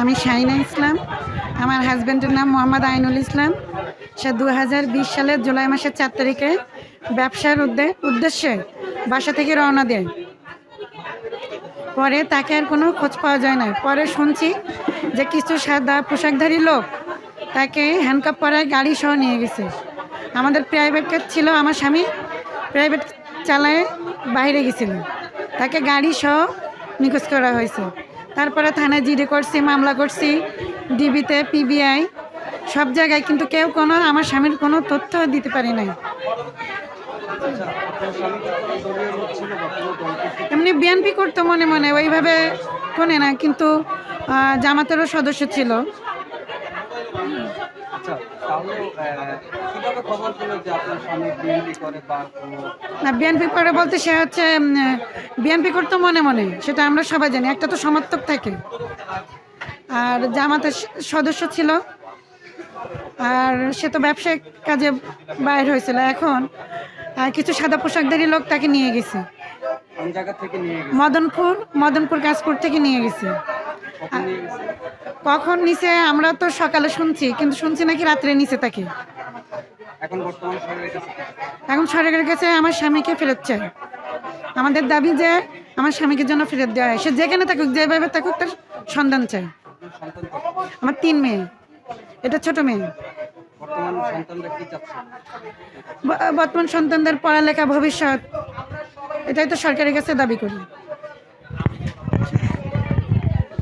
আমি শাহিনা ইসলাম। আমার হাজব্যান্ডের নাম মোহাম্মদ আইনুল ইসলাম। সে দু হাজার বিশ সালের জুলাই মাসের চার তারিখে ব্যবসার উদ্দে উদ্দেশ্যে বাসা থেকে রওনা দেয়। পরে তাকে আর কোনো খোঁজ পাওয়া যায় না। পরে শুনছি যে কিছু সাদা পোশাকধারী লোক তাকে হ্যান্ডকাপ করায় গাড়ি সহ নিয়ে গেছে। আমাদের প্রাইভেট কার ছিল আমার স্বামী প্রাইভেট চালায় বাইরে গেছিল। তাকে গাড়ি সহ নিখোঁজ করা হয়েছে। তারপরে থানায় জিডি করছি, মামলা করছি, ডিবিতে, পিবিআই, সব জায়গায় কিন্তু কেউ কোনো, আমার স্বামীর কোনো তথ্য দিতে পারি নাই। এমনি বিএনপি করতো মনে মনে, ওইভাবে কোনে না, কিন্তু জামাতেরও সদস্য ছিল। আচ্ছা তাহলে কীভাবে খবর পেল যে আপনার স্বামী বিএনপি করে বা না বিএনপি করে বলতে সে হচ্ছে বিএনপি করতো মনে মনে সেটা আমরা সবাই জানি একটা তো সমর্থক থাকে। আর জামাতের সদস্য ছিল আর সে তো ব্যবসায়িক কাজে বাইর হয়েছিল। এখন কিছু সাদা পোশাকধারী লোক তাকে নিয়ে গেছে। মদনপুর মদনপুর কাশপুর থেকে নিয়ে গেছে। কখন নিচে আমরা তো সকালে শুনছি কিন্তু শুনছি নাকি রাত্রে নিচে তাকে। এখন বর্তমান সরকারের কাছে। এখন সরকারের কাছে আমার স্বামীকে ফেরত চাই। আমাদের দাবি যে আমার স্বামীকে জন্য ফেরত দেওয়া হয়। সে যেখানে থাকুক যেভাবে থাকুক তার চাই সন্তান কত? আমার তিন মেয়ে এটা ছোট মেয়ে। বর্তমান সন্তানদের পড়ালেখা ভবিষ্যৎ এটাই তো সরকারের কাছে দাবি করি।